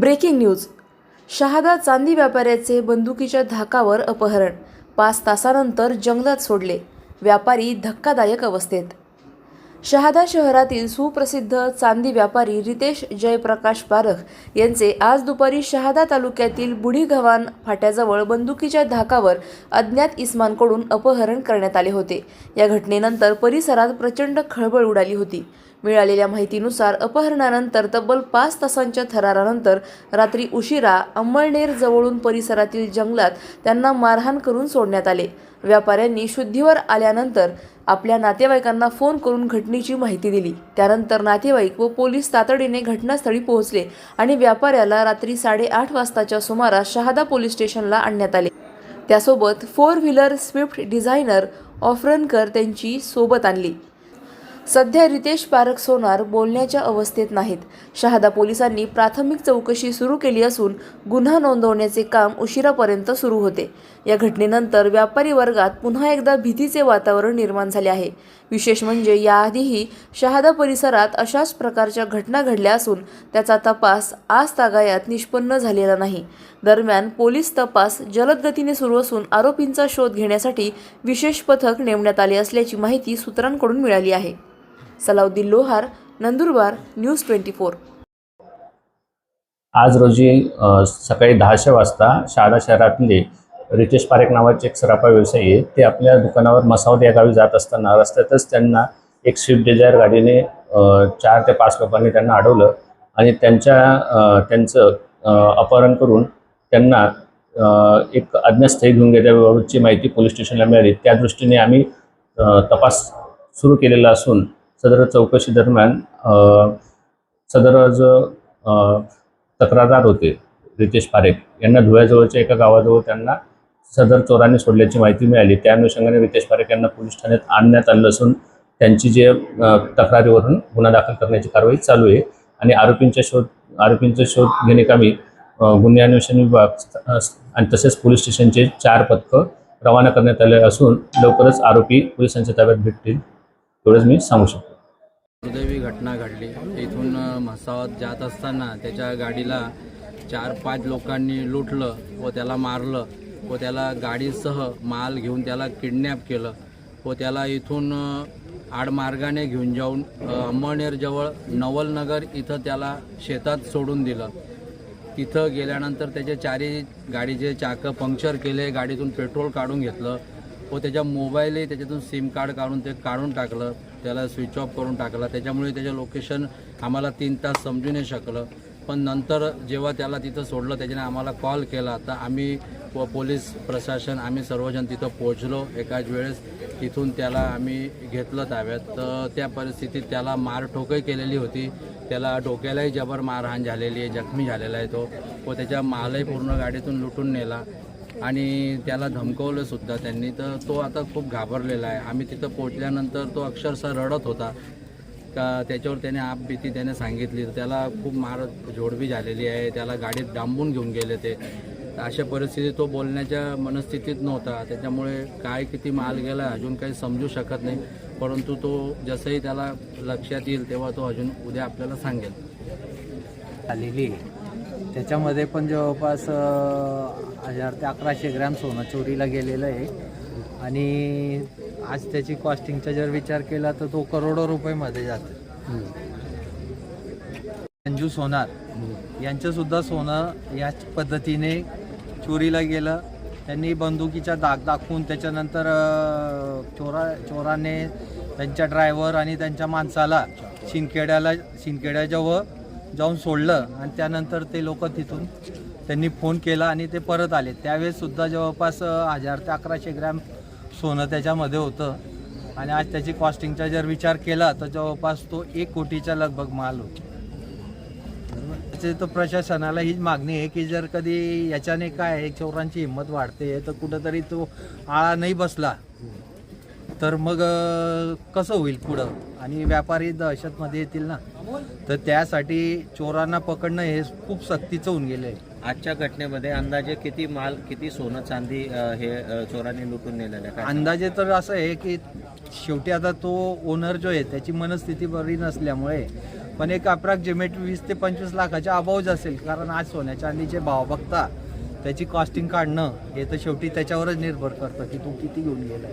Breaking news. Shahada चांदी व्यापाऱ्याचे बंदुकीच्या धाकावर अपहरण. पाच तासानंतर जंगलात सोडले. व्यापारी धक्कादायक अवस्थेत. शहादा शहरातील सुप्रसिद्ध चांदी व्यापारी रितेश जयप्रकाश पारख यांचे आज दुपारी शहादा तालुक्यातील बुढी गव्हाण फाट्याजवळ बंदुकीच्या धाकावर अज्ञात इस्मांकडून अपहरण करण्यात आले होते. या घटनेनंतर परिसरात प्रचंड खळबळ उडाली होती. मिळालेल्या माहितीनुसार अपहरणानंतर तब्बल पाच तासांच्या थरारानंतर रात्री उशिरा अंमळनेर जवळून परिसरातील जंगलात त्यांना मारहाण करून सोडण्यात आले. व्यापाऱ्यांनी शुद्धीवर आल्यानंतर आपल्या नातेवाईकांना फोन करून घटनेची माहिती दिली. त्यानंतर नातेवाईक व पोलीस तातडीने घटनास्थळी पोहोचले आणि व्यापाऱ्याला रात्री साडेआठ वाजताच्या सुमारास शहादा पोलीस स्टेशनला आणण्यात आले. त्यासोबत फोर व्हीलर स्विफ्ट डिझायनर ऑफरनकर त्यांची सोबत आणली. सध्या रितेश पारख सोनार बोलण्याच्या अवस्थेत नाहीत. शहादा पोलिसांनी प्राथमिक चौकशी सुरू केली असून गुन्हा नोंदवण्याचे काम उशिरापर्यंत सुरू होते. या घटनेनंतर व्यापारी वर्गात पुन्हा एकदा भीतीचे वातावरण निर्माण झाले आहे. विशेष म्हणजे याआधीही शहादा परिसरात अशाच प्रकारच्या घटना घडल्या असून त्याचा तपास आज तागायात निष्पन्न झालेला नाही. दरम्यान पोलीस तपास जलद गतीने सुरू असून आरोपींचा शोध घेण्यासाठी विशेष पथक नेमण्यात आले असल्याची माहिती सूत्रांकडून मिळाली आहे. Salauddin Lohar Nandurbar News Twenty Four. आज रोजी सकाळी दहाशे वाजता शहादा शहरातले रितेश पारेख नावाचे एक सराफा व्यवसायी आहे ते आपल्या दुकानावर मसावद या गावी जात असताना रस्त्यातच त्यांना एक स्विफ्ट डिझायर गाडीने चार ते पाच लोकांनी त्यांना अडवलं आणि त्यांच्या त्यांचं अपहरण करून त्यांना एक अज्ञातस्थळी घेऊन गेल्याबाबतची माहिती पोलीस स्टेशनला मिळाली. त्या दृष्टीने आम्ही तपास सुरू केलेला असून सदर चौकशी दरम्यान सदर जो तक्रारदार होते रितेश पारेख. यांना धुळ्याजवळच्या एका गावाजवळ त्यांना सदर चोरांनी सोडल्याची माहिती मिळाली. त्या अनुषंगाने रितेश पारेख यांना पोलीस ठाण्यात आणण्यात आलं असून त्यांची जे तक्रारीवरून गुन्हा दाखल करण्याची कारवाई चालू आहे. आणि आरोपींच्या शोध आरोपींचा शोध घेणेकामी अ, गुन्हे अन्वेषण विभाग आणि तसेच पोलीस स्टेशनचे चार पथकं रवाना करण्यात आले असून लवकरच आरोपी पोलिसांच्या ताब्यात भेटतील. एवढंच मी सांगू शकतो. दुर्दैवी घटना घडली. इथून म्हसावत जात असताना त्याच्या गाडीला चार पाच लोकांनी लुटलं व त्याला मारलं व त्याला गाडीसह माल घेऊन त्याला किडनॅप केलं व त्याला इथून आडमार्गाने घेऊन जाऊन अंमळनेरजवळ नवलनगर इथं त्याला शेतात सोडून दिलं. तिथं गेल्यानंतर त्याचे चारी गाडीचे चाकं पंक्चर केले गाडीतून पेट्रोल काढून घेतलं. व त्याच्या मोबाईलही त्याच्यातून सिम कार्ड काढून ते काढून टाकलं त्याला स्विच ऑफ करून टाकलं. त्याच्यामुळे त्याचं लोकेशन आम्हाला तीन तास समजू नाही शकलं. पण नंतर जेव्हा त्याला तिथं सोडलं त्याच्याने आम्हाला कॉल केला तर आम्ही व पोलीस प्रशासन आम्ही सर्वजण तिथं पोहोचलो. एकाच वेळेस तिथून त्याला आम्ही घेतलं ताब्यात. तर त्या परिस्थितीत त्याला मारठोकही केलेली होती. त्याला डोक्यालाही जबर मारहाण झालेली आहे जखमी झालेला आहे तो. व त्याच्या मालही पूर्ण गाडीतून लुटून नेला. आणि त्याला धमकवलं सुद्धा त्यांनी. तर तो आता खूप घाबरलेला आहे. आम्ही तिथं पोचल्यानंतर तो अक्षरशः रडत होता. का त्याच्यावर त्याने आपबीती त्याने सांगितली. तर त्याला खूप मार झोडबी झालेली आहे. त्याला गाडीत डांबून घेऊन गेले ते. तर अशा परिस्थितीत तो बोलण्याच्या मनस्थितीत नव्हता. त्याच्यामुळे काय किती माल गेला अजून काही समजू शकत नाही. परंतु तो जसंही त्याला लक्षात येईल तेव्हा तो अजून उद्या आपल्याला सांगेल. आलेली त्याच्यामध्ये पण जवळपास हजार ते अकराशे ग्रॅम सोनं चोरीला गेलेलं आहे. आणि आज त्याची कॉस्टिंगचा जर विचार केला तर तो करोडो रुपयेमध्ये जातो संजू सोनार यांच्यासुद्धा सोनं याच पद्धतीने चोरीला गेलं. त्यांनी बंदुकीचा दाग दाखवून त्याच्यानंतर चोरा चोराने त्यांच्या ड्रायव्हर आणि त्यांच्या माणसाला शिंदखेड्याला शिंदखेड्याजवळ जाऊन सोडलं आणि त्यानंतर ते लोक तिथून त्यांनी फोन केला आणि ते परत आले. त्यावेळेससुद्धा जवळपास हजार ते अकराशे ग्रॅम सोनं त्याच्यामध्ये होतं. आणि आज त्याची कॉस्टिंगचा जर विचार केला तर जवळपास तो एक कोटीचा लगभग माल होतो. त्याचे तर प्रशासनाला हीच मागणी आहे की जर कधी याच्याने काय आहे, चोरांची हिंमत वाढते तर कुठंतरी तो आळा नाही बसला. तर मग कसं होईल पुढं? आणि व्यापारी दहशतमध्ये येतील ना? तर त्यासाठी चोरांना पकडणं हे खूप सक्तीचं होऊन गेलं आहे आजच्या घटनेमध्ये अंदाजे किती माल किती सोनं चांदी हे चोरांनी लुटून नेलेलं आहे? अंदाजे तर असं आहे की शेवटी आता तो ओनर जो आहे त्याची मनस्थिती बरी नसल्यामुळे पण एक अप्रॉक्झिमेट वीस ते पंचवीस लाखाच्या अभावच असेल कारण आज सोन्या चांदीचे भाव बघता त्याची कॉस्टिंग काढणं हे तर शेवटी त्याच्यावरच निर्भर करतं की तू किती घेऊन गेलाय.